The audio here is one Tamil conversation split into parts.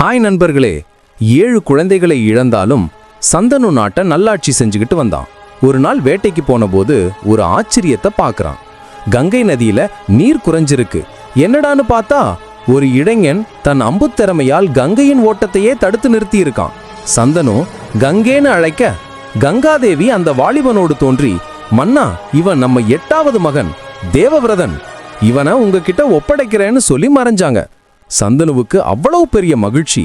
ஹாய் நண்பர்களே ஏழு குழந்தைகளை இழந்தாலும் சந்தனு நாட்டை நல்லாட்சி செஞ்சுக்கிட்டு வந்தான். ஒரு நாள் வேட்டைக்கு போனபோது ஒரு ஆச்சரியத்தை பார்க்கறான். கங்கை நதியில நீர் குறைஞ்சிருக்கு. என்னடான்னு பார்த்தா ஒரு இளைஞன் தன் அம்புத்திறமையால் கங்கையின் ஓட்டத்தையே தடுத்து நிறுத்தியிருக்கான். சந்தனு கங்கேன்னு அழைக்க கங்காதேவி அந்த வாலிபனோடு தோன்றி மன்னா இவன் நம்ம எட்டாவது மகன் தேவவிரதன் இவனை உங்ககிட்ட ஒப்படைக்கிறேன்னு சொல்லி மறைஞ்சாங்க. சந்தனுவுக்கு அவ்வளவு பெரிய மகிழ்ச்சி.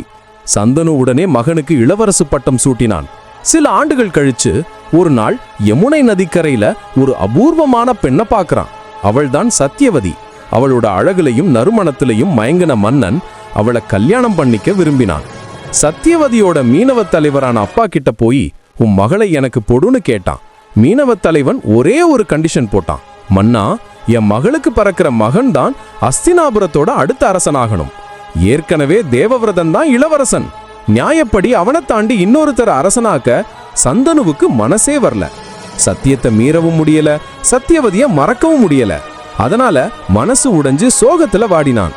சந்தனு உடனே மகனுக்கு இளவரசு பட்டம் சூட்டினான். சில ஆண்டுகள் கழிச்சு ஒரு நாள் யமுனை நதிக்கரையில ஒரு அபூர்வமான பெண்ணை பார்க்கறான். அவள்தான் சத்தியவதி அவளோட அழகுலையும் நறுமணத்திலையும் மயங்கின மன்னன் அவளை கல்யாணம் பண்ணிக்க விரும்பினான். சத்தியவதியோட மீனவ தலைவரான அப்பா கிட்ட போய் உன் மகளை எனக்கு பொடுன்னு கேட்டான். மீனவ தலைவன் ஒரே ஒரு கண்டிஷன் போட்டான். மன்னா என் மகளுக்கு பறக்குற மகன் தான் அஸ்தினாபுரத்தோட அடுத்த அரசனாகணும். ஏற்கனவே தேவவிரதன் தான் இளவரசன். நியாயப்படி அவனை தாண்டி இன்னொருத்தர் அரசனாக்க சந்தனுவுக்கு மனசே வரல. சத்தியத்தை மீறவும் முடியல சத்தியவதிய மறக்கவும் முடியல. அதனால மனசு உடைஞ்சு சோகத்துல வாடினான்.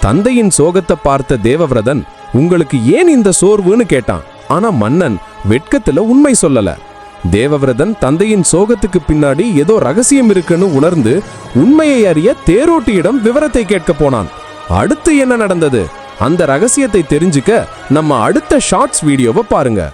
தந்தையின் சோகத்தை பார்த்த தேவவிரதன் உங்களுக்கு ஏன் இந்த சோர்வுன்னு கேட்டான்? ஆனா மன்னன் வெட்கத்துல உண்மை சொல்லல. தேவவிரதன் தந்தையின் சோகத்துக்கு பின்னாடி ஏதோ ரகசியம் இருக்குன்னு உணர்ந்து உண்மையை அறிய தேரோட்டியிடம் விவரத்தை கேட்க போனான். அடுத்து என்ன நடந்தது? அந்த ரகசியத்தை தெரிஞ்சுக்க நம்ம அடுத்த ஷார்ட்ஸ் வீடியோவை பாருங்க.